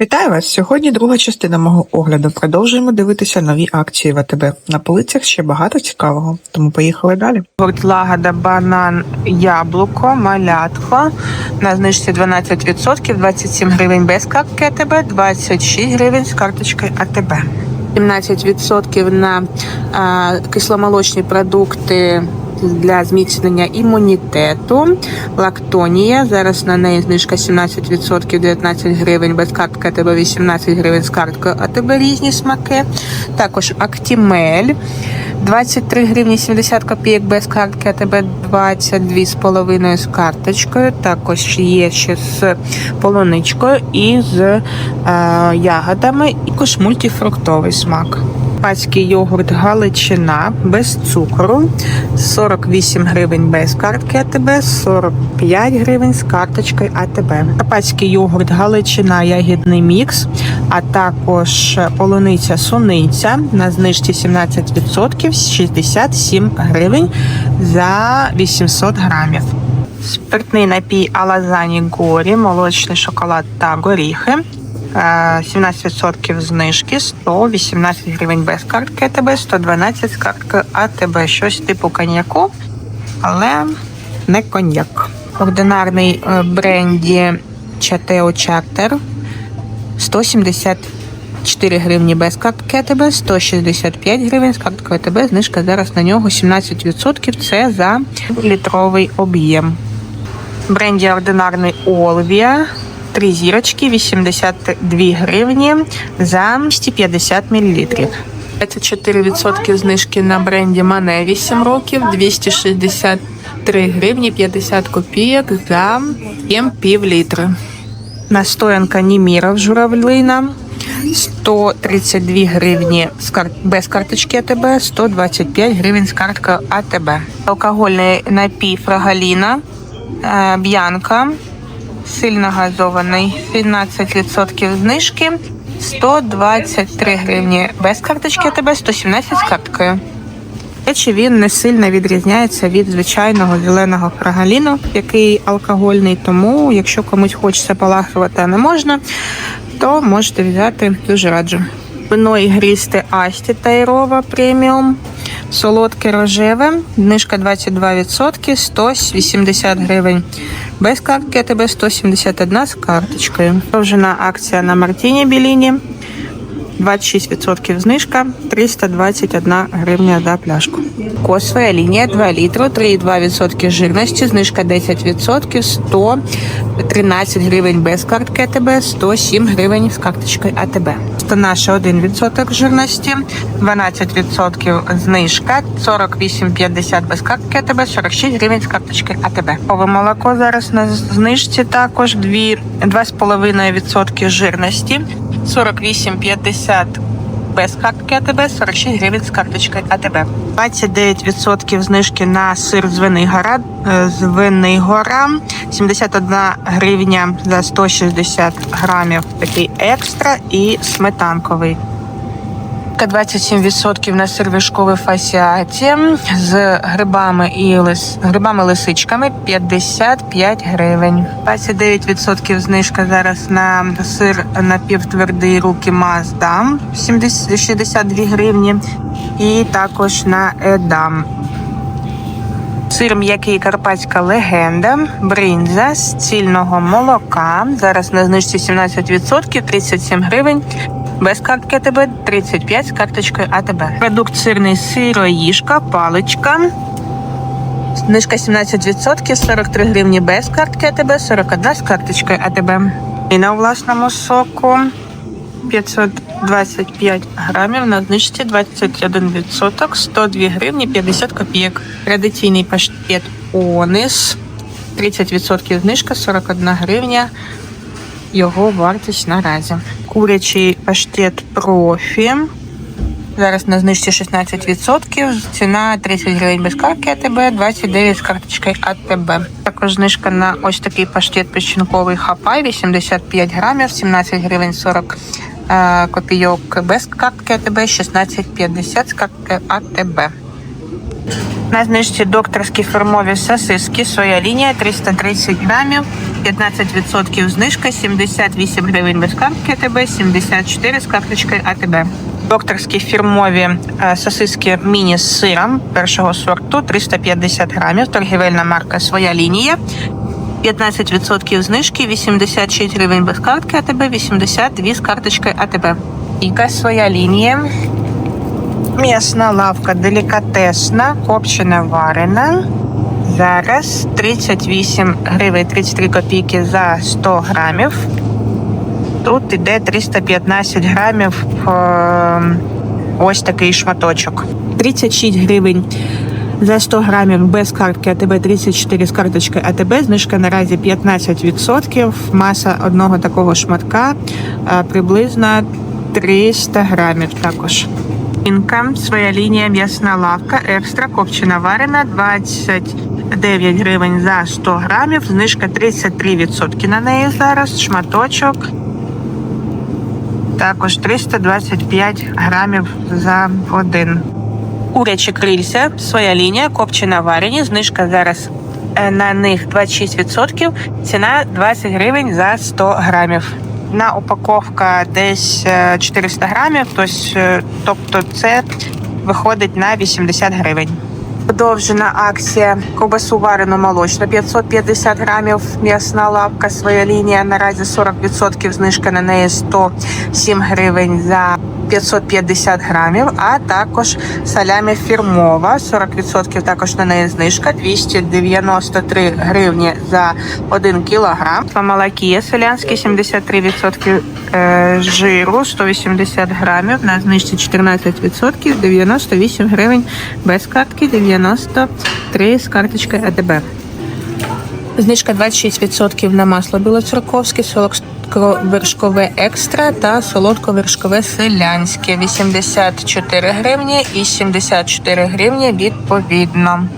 Вітаю вас! Сьогодні друга частина мого огляду. Продовжуємо дивитися нові акції в АТБ. На полицях ще багато цікавого, тому поїхали далі. Гурт Лагода, банан, яблуко, малятко. На знижці 12%, 27 гривень без картки АТБ, 26 гривень з карточкою АТБ. 17% на а, кисломолочні продукти для зміцнення імунітету. Лактонія. Зараз на неї знижка 17%, 19 гривень без картки АТБ, 18 гривень з карткою АТБ різні смаки. Також Актімель. 23 гривні 70 копійок без картки АТБ 22,5 з карточкою. Також є ще з полуничкою і з е, ягодами. І також мультифруктовий смак. Пацький йогурт Галичина без цукру 48 гривень без картки АТБ, 45 гривень з карточкою АТБ. Карпатський йогурт Галичина ягідний мікс, а також полуниця суниця на знижці 17% 67 гривень за 800 грамів. Спиртний напій Алазані Горі, молочний шоколад та горіхи. Е, 17% знижки, 118 гривень без картки АТБ, 112 з карткою АТБ. Щось типу коньяку, але не коньяк. Ординарний е, бренді Чатео Чартер 174 гривні без картки АТБ, 165 гривень з карткою АТБ. Знижка зараз на нього 17%. Це за літровий об'єм. Бренді ординарний Олвія. Три зірочки, 82 гривні за 250 мл. 24% знижки на бренді Мане 8 років, 263 гривні 50 копійок за пів літри. Настоянка Німіров журавлина 132 гривні без карточки АТБ, 125 гривень з карткою АТБ. Алкогольний напій Фрагаліна, е, Б'янка, сильно газований, 17% знижки, 123 гривні без карточки АТБ, 117 з карткою. Речі, він не сильно відрізняється від звичайного зеленого фрагаліну, який алкогольний. Тому, якщо комусь хочеться полахувати, а не можна, то можете взяти дуже раджу. Вино ігристе Асті Тайрова преміум. Солодке рожеве, знижка 22%, 180 гривень. Без картки АТБ 171 з карточкою. Продовжена акція на Мартіні Біліні. 26% знижка, 321 гривня за пляшку. Косова лінія 2 літри, 3,2% жирності, знижка 10%, 113 гривень без картки АТБ, 107 гривень з карточкою АТБ. Це наша 1% жирності, 12% знижка, 48,50 без картки АТБ, 46 гривень з карточки АТБ. Ове молоко зараз на знижці також 2, 2,5% жирності, 48,50 без картки АТБ, 46 гривень з карточкою АТБ. 29% знижки на сир звиний гора, звиний гора, Винигора, 71 гривня за 160 грамів такий екстра і сметанковий. 27% на сир вишковий фасіаті з грибами і лис... грибами лисичками 55 гривень. 29% знижка зараз на сир напівтвердий руки Mazda 70... 62 гривні. І також на Едам. Сир м'який карпатська легенда, бринза з цільного молока. Зараз на знижці 17%, 37 гривень. Без картки АТБ 35 з карточкою АТБ. Продукт сирний сироїжка, паличка. Знижка 17%, 43 гривні без картки АТБ, 41 з карточкою АТБ. І на власному соку 525 грамів на знижці 21%, 102 гривні 50 копійок. Традиційний паштет Онис 30% знижка, 41 гривня. Його вартість наразі. Курячий паштет профі. Зараз на знижці 16%. Ціна 30 гривень без картки АТБ, 29 з карточкою АТБ. Також знижка на ось такий паштет печінковий хапай, 85 грамів, 17 гривень 40 е, копійок без картки АТБ, 16,50 з картки АТБ. На знижці докторські фірмові сосиски, соя лінія 330 грамів, 15% знижка, 78 гривень без картки АТБ, 74 з карточкою АТБ. Докторські фірмові е, сосиски міні з сиром першого сорту 350 грамів. Торгівельна марка Своя лінія. 15% знижки, 86 гривень без картки АТБ, 82 з карточкою АТБ. Яка своя лінія? М'ясна лавка делікатесна, копчена варена. Зараз 38 гривень 33 копійки за 100 грамів. Тут іде 315 грамів е, ось такий шматочок. 36 гривень за 100 грамів без картки АТБ 34 з карточки АТБ. Знижка наразі 15%. Маса одного такого шматка е, приблизно 300 грамів також. Інка, своя лінія м'ясна лавка, екстра копчена варена 29 гривень за 100 грамів. Знижка 33% на неї зараз. Шматочок. Також 325 грамів за один. Курячі крильця, своя лінія, копчена варені. Знижка зараз е, на них 26%. Ціна 20 гривень за 100 грамів. На упаковка десь е, 400 грамів, тось, е, тобто це виходить на 80 гривень. Подовжена акція ковбасу варену молочну 550 грамів. М'ясна лавка, своя лінія. Наразі 40% знижка на неї 107 гривень за 550 грамів. А також салямі фірмова, 40% також на неї знижка 293 гривні за 1 кілограм. Малакія селянський 73% е, жиру, 180 грамів на знижці 14%, 98 гривень без картки, 93 з карточкою АТБ. Знижка 26% на масло білоцерковське, солодко-вершкове екстра та солодко-вершкове селянське 84 гривні і 74 гривні відповідно.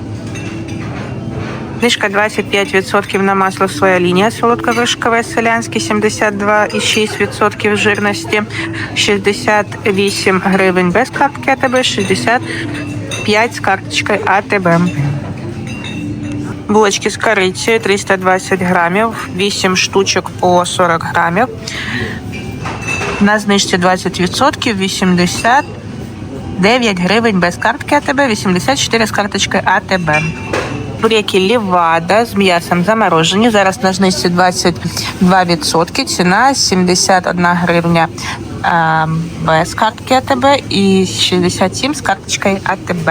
Знижка 25% на масло своя лінія солодковершкове селянське 72,6% жирності, 68 гривень без картки АТБ, 65 з карточкою АТБ. Булочки з корицею 320 грамів, 8 штучок по 40 грамів. На знижці 20%, 89 гривень без картки АТБ, 84 з карточкою АТБ. Буряки Лівада з м'ясом заморожені. Зараз на знижці 22%, ціна 71 гривня без картки АТБ і 67 з карточкою АТБ.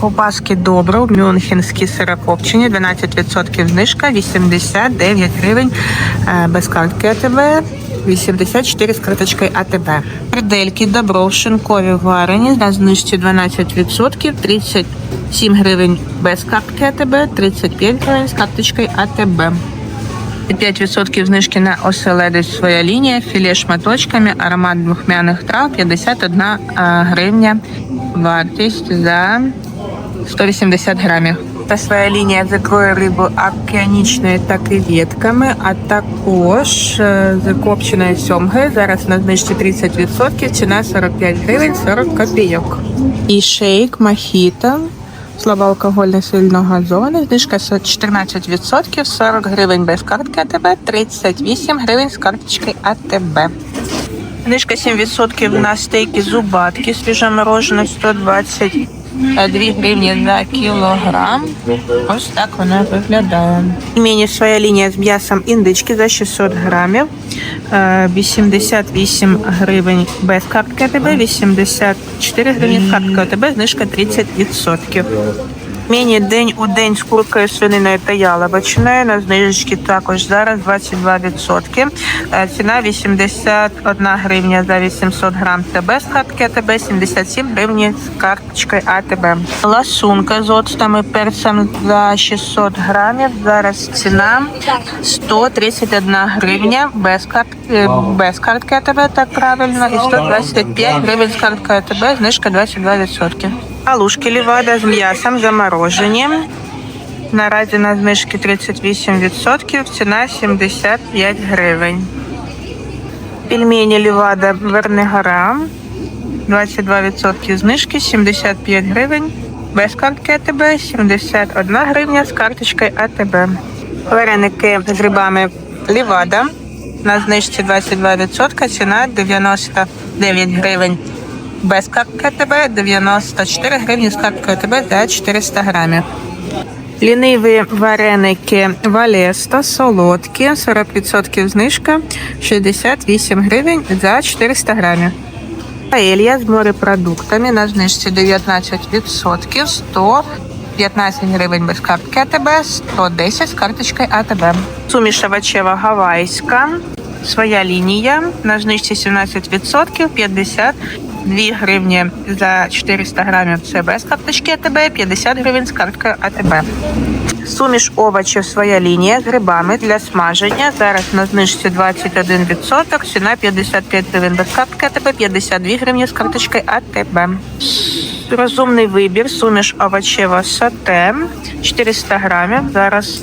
Ковбаски добро, мюнхенські сирокопчені, 12% знижка, 89 гривень е, без картки АТБ, 84 з карточкою АТБ. Придельки добро, шинкові варені, на знижці 12%, 37 гривень без картки АТБ, 35 гривень з карточкою АТБ. 5% знижки на оселедець своя лінія, філе шматочками, аромат духмяних трав, 51 а, гривня вартість за 180 грамів. Та своя лінія закроє рибу океанічною та креветками, а також е, закопченої сьомги. Зараз на знижці 30%, ціна 45 гривень 40 копійок. І шейк мохіто слабоалкогольне газоване, знижка 14%, 40 гривень без картки АТБ, 38 гривень з карточки АТБ. Знижка 7% на стейки зубатки, свіжоморожене 120 2 гривні за кілограм. Ось так вона виглядає. Мені своя лінія з м'ясом індички за 600 грамів. Е, 88 гривень без картки АТБ, 84 гривні з карткою АТБ, знижка 30%. Мені день у день з куркою, свининою та яловичиною. На знижечки також зараз 22%. Е, Ціна 81 гривня за 800 грам та без картки АТБ, 77 гривні з карточкою АТБ. Ласунка з оцтами перцем за 600 грамів. Зараз ціна 131 гривня без картки, без картки АТБ, так правильно, і 125 гривень з карткою АТБ, знижка 22%. Алушки лівада з м'ясом заморожені. Наразі на знижки 38%, ціна 75 гривень. Пельмені лівада Вернигора. 22% знижки, 75 гривень. Без картки АТБ, 71 гривня з карточкою АТБ. Вареники з грибами Лівада. На знижці 22%, ціна 99 гривень без картки АТБ, 94 гривні з карткою АТБ за 400 грамів. Ліниві вареники Валеста, солодкі, 40% знижка, 68 гривень за 400 грамів. Паелья з морепродуктами на знижці 19%, 115 гривень без картки АТБ, 110 з карточкою АТБ. Суміш овочева гавайська, своя лінія, на знижці 17%, 52 гривні за 400 грамів це без карточки АТБ, 50 гривень з карткою АТБ. Суміш овочів своя лінія з грибами для смаження. Зараз на знижці 21%, ціна 55 гривень без картки АТБ, 52 гривні з карточкою АТБ. Розумний вибір, суміш овочева сате, 400 грамів. Зараз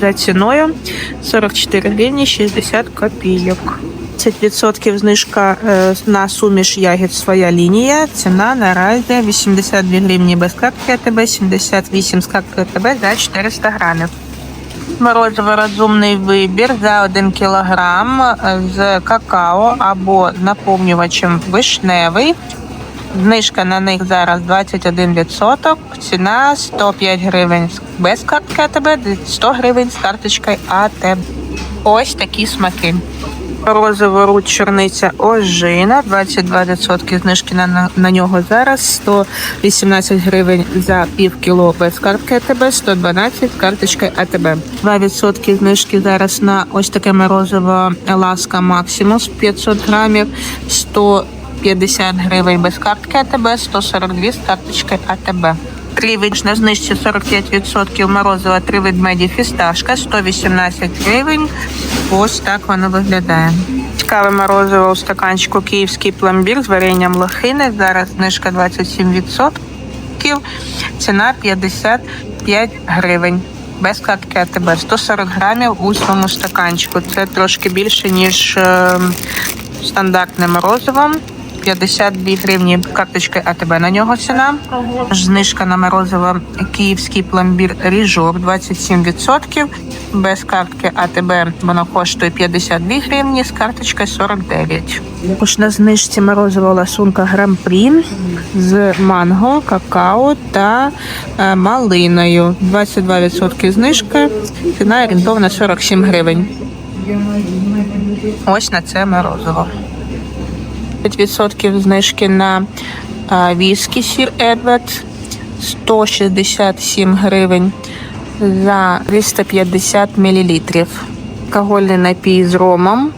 за ціною 44 гривні 60 копійок. 30% знижка е, на суміш ягід своя лінія. Ціна наразі 82 гривні без картки АТБ, 78 з карткою АТБ за 400 грамів. Морозиво розумний вибір за 1 кілограм е, з какао або наповнювачем вишневий. Знижка на них зараз 21%, ціна 105 гривень без картки АТБ, 100 гривень з карточкою АТБ. Ось такі смаки. Розово рут чорниця ожина, 22% знижки на, на, нього зараз, 118 гривень за пів кіло без картки АТБ, 112 з карточкою АТБ. 2% знижки зараз на ось таке морозиво ласка Максимус 500 грамів, 150 гривень без картки АТБ, 142 з карточкою АТБ. Кривич на знижці 45% морозива три ведмеді фісташка 118 гривень. Ось так воно виглядає. Цікаве морозиво у стаканчику київський пломбір з варенням лохини. Зараз знижка 27%. Ціна 55 гривень. Без картки АТБ 140 грамів у своєму стаканчику. Це трошки більше, ніж е, стандартне морозиво. 52 гривні карточки АТБ на нього ціна. Знижка на морозиво київський пломбір ріжок 27%. Без картки АТБ воно коштує 52 гривні, з карточкою 49. Також на знижці морозиво ласунка гран-прі з манго, какао та е, малиною. 22% знижка, ціна орієнтовна 47 гривень. Ось на це морозиво. 5% знижки на віскі сір Едвард 167 гривень за 350 мл. Алкогольний напій з ромом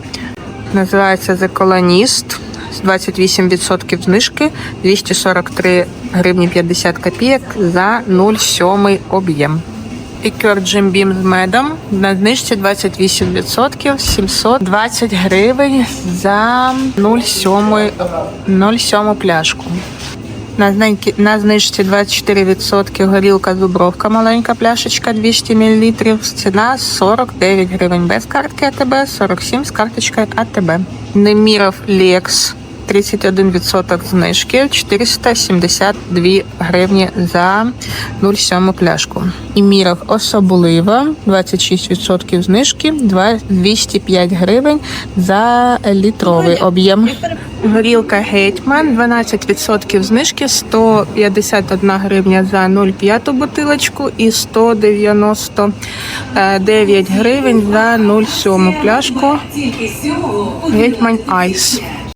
називається The Colonist 28% знижки 243 гривні 50 копійок за 0,7 об'єм. Лікер Джимбім з медом на знижці 28%, 720 гривень за 0,7 0,7 пляшку. На знижці 24% горілка зубровка, маленька пляшечка 200 мл. Ціна 49 гривень без картки АТБ, 47 з карточкою АТБ. Неміров Лекс 31% знижки, 472 гривні за 0,7 пляшку. І Міров особлива, 26% знижки, 205 гривень за літровий об'єм. Горілка Гетьман, 12% знижки, 151 гривня за 0,5 бутилочку і 199 гривень за 0,7 пляшку. Гетьман Айс.